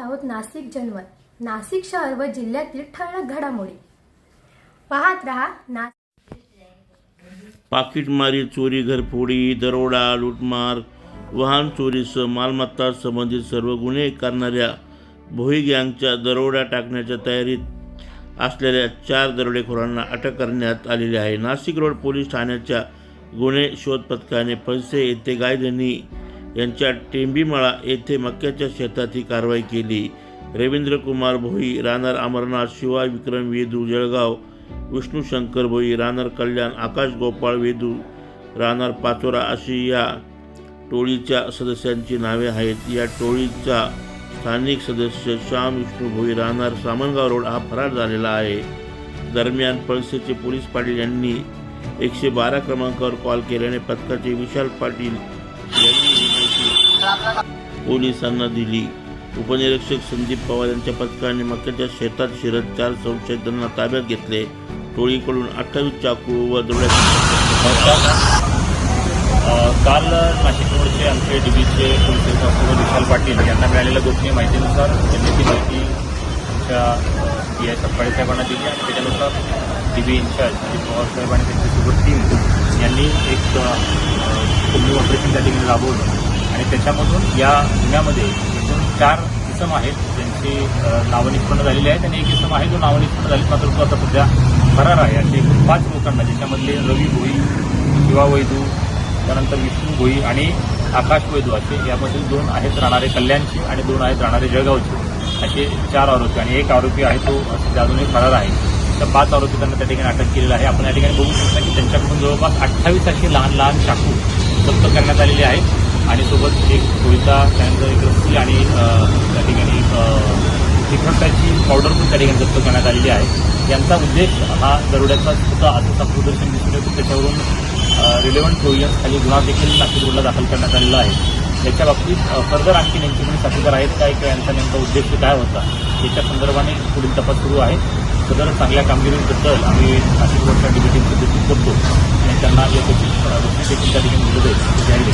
आहोत नाशिक जनमत नाशिक शहर व जिल्ह्यातील ठळक घडामोडी. पाहत रहा ना पाकिटमारी चोरी घरफोडी दरोडा लूटमार वाहन चोरीसह मालमत्ता संबंधित सर्व गुन्हे करणाऱ्या भोई गँगच्या दरोडा टाकण्याच्या तयारीत असलेल्या चार दरोडेखोरांना अटक करण्यात आलेली आहे. नाशिक रोड पोलीस ठाण्याच्या गुन्हे शोध पथकाने फलसे येथे गायधनी यांच्या टेंबीमळा येथे मक्याच्या शेतात ही कारवाई केली. रवींद्रकुमार भोई राहणार अमरनाथ शिवाय विक्रम वेदू जळगाव विष्णू शंकर भोई राहणार कल्याण आकाश गोपाळ वेदू राहणार पाचोरा अशी या टोळीच्या सदस्यांची नावे आहेत. या टोळीचा स्थानिक सदस्य श्याम विष्णू भोई राहणार सामनगाव रोड हा फरार झालेला आहे. दरम्यान पळसेचे पोलीस पाटील यांनी एकशे बारा क्रमांकावर कॉल केल्याने पथकाचे विशाल पाटील यांनी पोलिसांना दिली. उपनिरीक्षक संदीप पवार यांच्या पथकाने मक्याच्या शेतात शिरत चार संशयितांना ताब्यात घेतले. टोळीकडून अठ्ठावीस चाकू व दोड्या काल नाशिक रोडचे आमचे डीबीचे पोलीस विशाल पाटील यांना मिळालेल्या गोपनीय माहितीनुसार त्यांनी ती माहिती आमच्या पी आय साहेबांना दिली आणि त्याच्यानुसार डीबी इन्चार्ज पवार साहेब आणि त्यांच्यासोबत टीम यांनी एक कुंभी ऑपरेशन त्या ठिकाणी राबवलं. आणि त्याच्यामधून या गुन्ह्यामध्ये एकूण चार इसम आहेत ज्यांची नावं निष्पन्न झालेली आहेत आणि एक इसम आहे जो नावं निष्पन्न झाली मात्र तो आता सध्या फरार आहे. असे एकूण पाच लोकांना ज्याच्यामधले रवी भोई शिवा वैदू त्यानंतर विष्णू भोई आणि आकाश वैदू असे यामधील दोन आहेत राहणारे कल्याणचे आणि दोन आहेत राहणारे जळगावचे. असे चार आरोपी आणि एक आरोपी आहे तो सध्या अजूनही फरार आहे. तर पाच आरोपितांना त्या ठिकाणी अटक केलेलं आहे. आपण या ठिकाणी बघू शकता की त्यांच्याकडून जवळपास अठ्ठावीस असे लहान लहान चाकू जप्त करण्यात आलेले आहेत. आणि सोबत एक कोयता त्यानंतर एक रस्सी आणि त्या ठिकाणी तिखटाची पावडर पण त्या ठिकाणी जप्त करण्यात आलेली आहे. यांचा उद्देश हा दरोड्याचा होता असं समुपदर्शन दिसून येतो. त्याच्यावरून रिलेव्हंट प्रोव्हिजन्स खाली गुन्हा देखील नाशिक रोडला दाखल करण्यात आलेला आहे. याच्या बाबतीत फर्दर आणखी नेमकी कोणी साथीदार आहेत काय किंवा यांचा नेमका उद्देश काय होता? याच्या संदर्भाने पुढील तपास सुरू आहे. सदर चांगल्या कामगिरीबद्दल आम्ही नाशिक रोडच्या डिबेटिंगचं करतो आणि त्यांना या देखील त्या ठिकाणी दिलं जाईल जाहीर